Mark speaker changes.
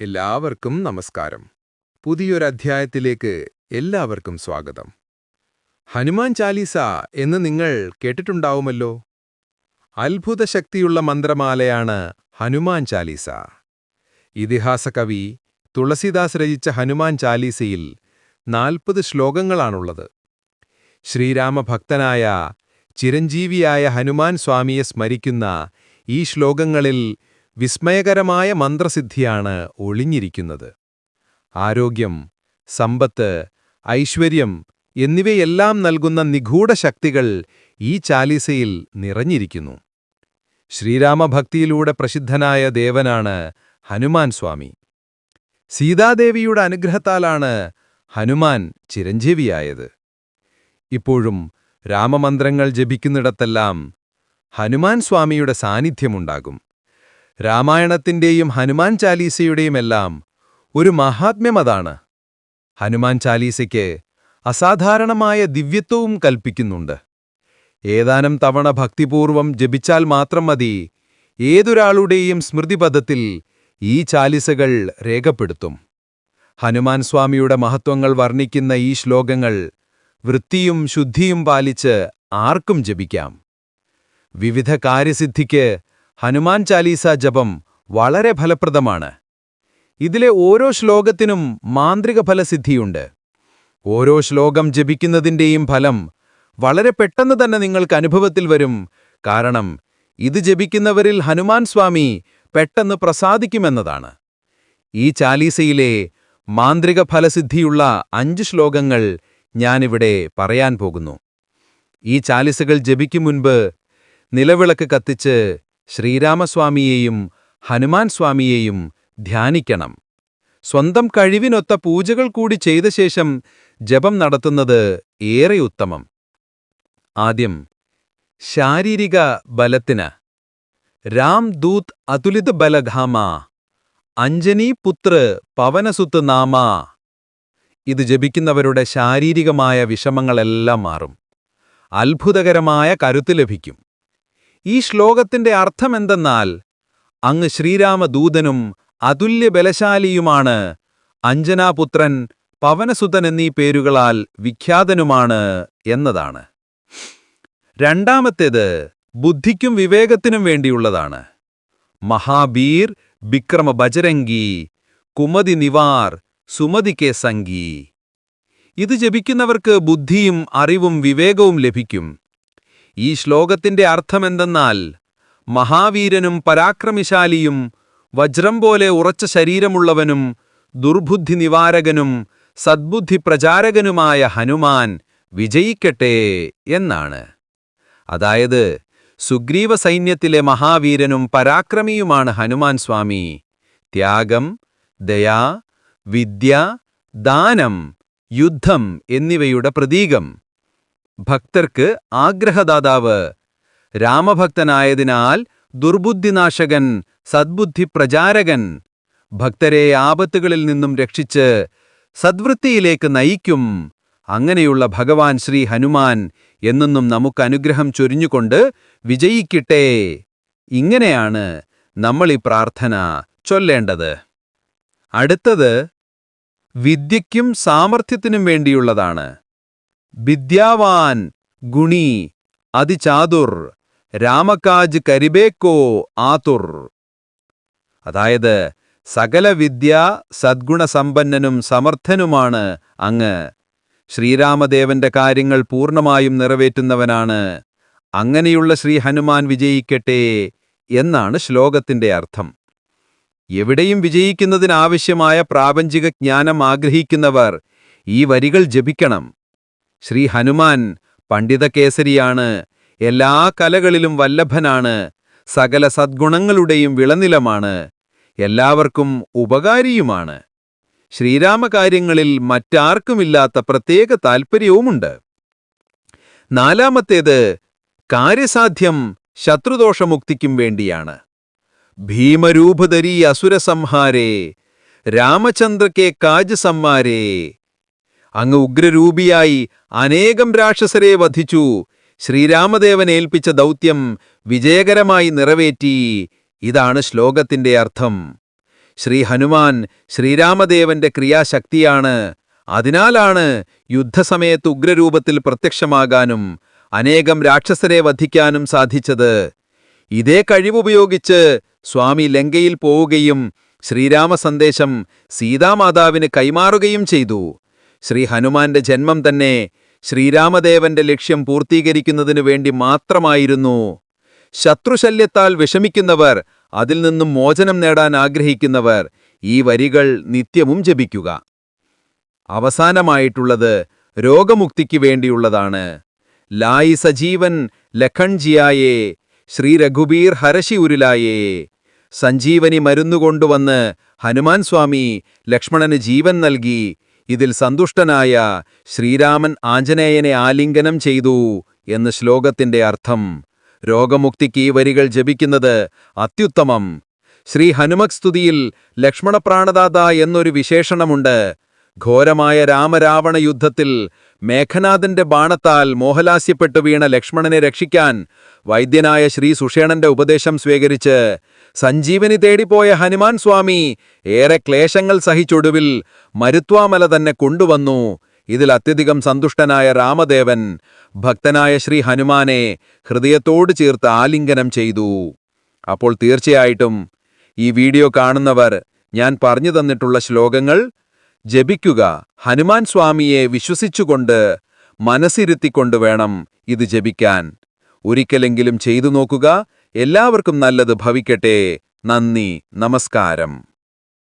Speaker 1: എല്ലാവർക്കും നമസ്കാരം. പുതിയൊരു അധ്യായത്തിലേക്ക് എല്ലാവർക്കും സ്വാഗതം. ഹനുമാൻ ചാലീസ എന്ന് നിങ്ങൾ കേട്ടിട്ടുണ്ടാവുമല്ലോ? അത്ഭുത ശക്തിയുള്ള മന്ത്രമാലയാണ് ഹനുമാൻ ചാലീസ. ഇതിഹാസ കവി തുളസിദാസ് രചിച്ച ഹനുമാൻ ചാലീസയിൽ നാൽപ്പത് ശ്ലോകങ്ങളാണുള്ളത്. ശ്രീരാമഭക്തനായ ചിരഞ്ജീവിയായ ഹനുമാൻ സ്വാമിയെ സ്മരിക്കുന്ന ഈ ശ്ലോകങ്ങളിൽ വിസ്മയകരമായ മന്ത്രസിദ്ധിയാണ് ഒളിഞ്ഞിരിക്കുന്നത്. ആരോഗ്യം സമ്പത്ത് ഐശ്വര്യം എന്നിവയെല്ലാം നൽകുന്ന നിഗൂഢ ശക്തികൾ ഈ ചാലിസയിൽ നിറഞ്ഞിരിക്കുന്നു. ശ്രീരാമഭക്തിയിലൂടെ പ്രസിദ്ധനായ ദേവനാണ് ഹനുമാൻ സ്വാമി. സീതാദേവിയുടെ അനുഗ്രഹത്താലാണ് ഹനുമാൻ ചിരഞ്ജീവിയായത്. ഇപ്പോഴും രാമമന്ത്രങ്ങൾ ജപിക്കുന്നിടത്തെല്ലാം ഹനുമാൻ സ്വാമിയുടെ സാന്നിധ്യമുണ്ടാകും. രാമായണത്തിന്റെയും ഹനുമാൻ ചാലീസയുടെയുമെല്ലാം ഒരു മഹാത്മ്യമതാണ് ഹനുമാൻ ചാലീസയ്ക്ക് അസാധാരണമായ ദിവ്യത്വവും കൽപ്പിക്കുന്നുണ്ട്. ഏതാനും തവണ ഭക്തിപൂർവം ജപിച്ചാൽ മാത്രം മതി ഏതൊരാളുടെയും സ്മൃതിപഥത്തിൽ ഈ ചാലിസകൾ രേഖപ്പെടുത്തും. ഹനുമാൻ സ്വാമിയുടെ മഹത്വങ്ങൾ വർണിക്കുന്ന ഈ ശ്ലോകങ്ങൾ വൃത്തിയും ശുദ്ധിയും പാലിച്ച് ആർക്കും ജപിക്കാം. വിവിധ കാര്യസിദ്ധിക്ക് ഹനുമാൻ ചാലീസ ജപം വളരെ ഫലപ്രദമാണ്. ഇതിലെ ഓരോ ശ്ലോകത്തിനും മാന്ത്രിക ഫലസിദ്ധിയുണ്ട്. ഓരോ ശ്ലോകം ജപിക്കുന്നതിന്റെയും ഫലം വളരെ പെട്ടെന്ന് തന്നെ നിങ്ങൾക്ക് അനുഭവത്തിൽ വരും. കാരണം ഇത് ജപിക്കുന്നവരിൽ ഹനുമാൻ സ്വാമി പെട്ടെന്ന് പ്രസാദിക്കുമെന്നതാണ്. ഈ ചാലീസയിലെ മാന്ത്രിക ഫലസിദ്ധിയുള്ള അഞ്ച് ശ്ലോകങ്ങൾ ഞാനിവിടെ പറയാൻ പോകുന്നു. ഈ ചാലിസകൾ ജപിക്കും മുൻപ് നിലവിളക്ക് കത്തിച്ച് ശ്രീരാമസ്വാമിയെയും ഹനുമാൻ സ്വാമിയെയും ധ്യാനിക്കണം. സ്വന്തം കഴിവിനൊത്ത പൂജകൾ കൂടി ചെയ്ത ശേഷം ജപം നടത്തുന്നത് ഏറെ ഉത്തമം. ആദ്യം ശാരീരിക ബലത്തിന്. രാം ദൂത് അതുലിത് ബലഘാമ അഞ്ജനീ പുത്ര് പവനസുത്ത് നാമ. ഇത് ജപിക്കുന്നവരുടെ ശാരീരികമായ വിഷമങ്ങളെല്ലാം മാറും. അത്ഭുതകരമായ കരുത്ത് ലഭിക്കും. ഈ ശ്ലോകത്തിന്റെ അർത്ഥമെന്തെന്നാൽ അങ്ങ് ശ്രീരാമദൂതനും അതുല്യ ബലശാലിയുമാണ് അഞ്ജനാപുത്രൻ പവനസുതൻ എന്നീ പേരുകളാൽ വിഖ്യാതനുമാണ് എന്നതാണ്. രണ്ടാമത്തേത് ബുദ്ധിക്കും വിവേകത്തിനും വേണ്ടിയുള്ളതാണ്. മഹാബീർ വിക്രമ ബജരംഗി കുമതി നിവാർ സുമതി കെ സംഗി ഇത് ജപിക്കുന്നവർക്ക് ബുദ്ധിയും അറിവും വിവേകവും ലഭിക്കും. ഈ ശ്ലോകത്തിന്റെ അർത്ഥമെന്തെന്നാൽ മഹാവീരനും പരാക്രമിശാലിയും വജ്രം പോലെ ഉറച്ച ശരീരമുള്ളവനും ദുർബുദ്ധി നിവാരകനും സദ്ബുദ്ധി പ്രചാരകനുമായ ഹനുമാൻ വിജയിക്കട്ടെ എന്നാണ്. അതായത് സുഗ്രീവ സൈന്യത്തിലെ മഹാവീരനും പരാക്രമിയുമാണ് ഹനുമാൻ സ്വാമി. ത്യാഗം ദയാ വിദ്യ ദാനം യുദ്ധം എന്നിവയുടെ പ്രതീകം. ഭക്തർക്ക് ആഗ്രഹദാതാവ്. രാമഭക്തനായതിനാൽ ദുർബുദ്ധിനാശകൻ സദ്ബുദ്ധി പ്രചാരകൻ ഭക്തരെ ആപത്തുകളിൽ നിന്നും രക്ഷിച്ച് സദ്വൃത്തിയിലേക്ക് നയിക്കും. അങ്ങനെയുള്ള ഭഗവാൻ ശ്രീ ഹനുമാൻ എന്നെന്നും നമുക്ക് അനുഗ്രഹം ചൊരിഞ്ഞുകൊണ്ട് വിജയിക്കട്ടെ. ഇങ്ങനെയാണ് നമ്മൾ ഈ പ്രാർത്ഥന ചൊല്ലേണ്ടത്. അടുത്തത് വിദ്യയ്ക്കും സാമർഥ്യത്തിനും വേണ്ടിയുള്ളതാണ്. വിദ്യാവാൻ ഗുണി അതിചാതുർ രാമകാജ് കരിബേക്കോ ആതുർ. അതായത് സകല വിദ്യ സദ്ഗുണസമ്പന്നനും സമർത്ഥനുമാണ് അങ്ങ്. ശ്രീരാമദേവന്റെ കാര്യങ്ങൾ പൂർണമായും നിറവേറ്റുന്നവനാണ്. അങ്ങനെയുള്ള ശ്രീ ഹനുമാൻ വിജയിക്കട്ടെ എന്നാണ് ശ്ലോകത്തിന്റെ അർത്ഥം. എവിടെയും വിജയിക്കുന്നതിനാവശ്യമായ പ്രാപഞ്ചിക ജ്ഞാനം ആഗ്രഹിക്കുന്നവർ ഈ വരികൾ ജപിക്കണം. ശ്രീ ഹനുമാൻ പണ്ഡിതകേസരിയാണ് എല്ലാ കലകളിലും വല്ലഭനാണ് സകല സദ്ഗുണങ്ങളുടെയും വിളനിലമാണ് എല്ലാവർക്കും ഉപകാരിയുമാണ്. ശ്രീരാമകാര്യങ്ങളിൽ മറ്റാർക്കുമില്ലാത്ത പ്രത്യേക താൽപ്പര്യവുമുണ്ട് നാലാമത്തേത് കാര്യസാധ്യം ശത്രുദോഷമുക്തിക്കും വേണ്ടിയാണ്. ഭീമരൂപധരി അസുരസംഹാരേ രാമചന്ദ്രക്കെ കാജ് സമ്മാരേ അങ്ങ് ഉഗ്രരൂപിയായി അനേകം രാക്ഷസരെ വധിച്ചു. ശ്രീരാമദേവൻ ഏൽപ്പിച്ച ദൗത്യം വിജയകരമായി നിറവേറ്റി. ഇതാണ് ശ്ലോകത്തിന്റെ അർത്ഥം. ശ്രീ ഹനുമാൻ ശ്രീരാമദേവന്റെ ക്രിയാശക്തിയാണ്. അതിനാലാണ് യുദ്ധസമയത്ത് ഉഗ്രരൂപത്തിൽ പ്രത്യക്ഷമാകാനും അനേകം രാക്ഷസരെ വധിക്കാനും സാധിച്ചത്. ഇതേ കഴിവുപയോഗിച്ച് സ്വാമി ലങ്കയിൽ പോവുകയും ശ്രീരാമ സന്ദേശം സീതാമാതാവിന് കൈമാറുകയും ചെയ്തു. ശ്രീ ഹനുമാന്റെ ജന്മം തന്നെ ശ്രീരാമദേവന്റെ ലക്ഷ്യം പൂർത്തീകരിക്കുന്നതിനു വേണ്ടി മാത്രമായിരുന്നു. ശത്രുശല്യത്താൽ വിഷമിക്കുന്നവർ അതിൽ നിന്നും മോചനം നേടാൻ ആഗ്രഹിക്കുന്നവർ ഈ വരികൾ നിത്യവും ജപിക്കുക. അവസാനമായിട്ടുള്ളത് രോഗമുക്തിക്ക് വേണ്ടിയുള്ളതാണ്. ലായി സജീവൻ ലഖൺജിയായേ ശ്രീ രഘുബീർ ഹരശി ഉരുലായേ. സഞ്ജീവനി മരുന്നുകൊണ്ടുവന്ന് ഹനുമാൻ സ്വാമി ലക്ഷ്മണന് ജീവൻ നൽകി ഇതിൽ സന്തുഷ്ടനായ ശ്രീരാമൻ ആഞ്ജനേയനെ ആലിംഗനം ചെയ്തു എന്ന് ശ്ലോകത്തിന്റെ അർത്ഥം. രോഗമുക്തിക്ക് ഈ വരികൾ ജപിക്കുന്നത് അത്യുത്തമം. ശ്രീ ഹനുമക് സ്തുതിയിൽ ലക്ഷ്മണപ്രാണദാത എന്നൊരു വിശേഷണമുണ്ട്. ഘോരമായ രാമരാവണ യുദ്ധത്തിൽ മേഘനാഥന്റെ ബാണത്താൽ മോഹലാസ്യപ്പെട്ടു വീണ ലക്ഷ്മണനെ രക്ഷിക്കാൻ വൈദ്യനായ ശ്രീ സുഷേണന്റെ ഉപദേശം സ്വീകരിച്ച് സഞ്ജീവനി തേടിപ്പോയ ഹനുമാൻ സ്വാമി ഏറെ ക്ലേശങ്ങൾ സഹിച്ചൊടുവിൽ മരുത്വാമല തന്നെ കൊണ്ടുവന്നു. ഇതിൽ അത്യധികം സന്തുഷ്ടനായ രാമദേവൻ ഭക്തനായ ശ്രീ ഹനുമാനെ ഹൃദയത്തോട് ചേർത്ത് ആലിംഗനം ചെയ്തു. അപ്പോൾ തീർച്ചയായിട്ടും ഈ വീഡിയോ കാണുന്നവർ ഞാൻ പറഞ്ഞു തന്നിട്ടുള്ള ശ്ലോകങ്ങൾ ജപിക്കുക. ഹനുമാൻ സ്വാമിയെ വിശ്വസിച്ചുകൊണ്ട് മനസ്സിരുത്തിക്കൊണ്ട് വേണം ഇത് ജപിക്കാൻ. ഒരിക്കലെങ്കിലും ചെയ്തു നോക്കുക. എല്ലാവർക്കും നല്ലത് ഭവിക്കട്ടെ. നന്ദി. നമസ്കാരം.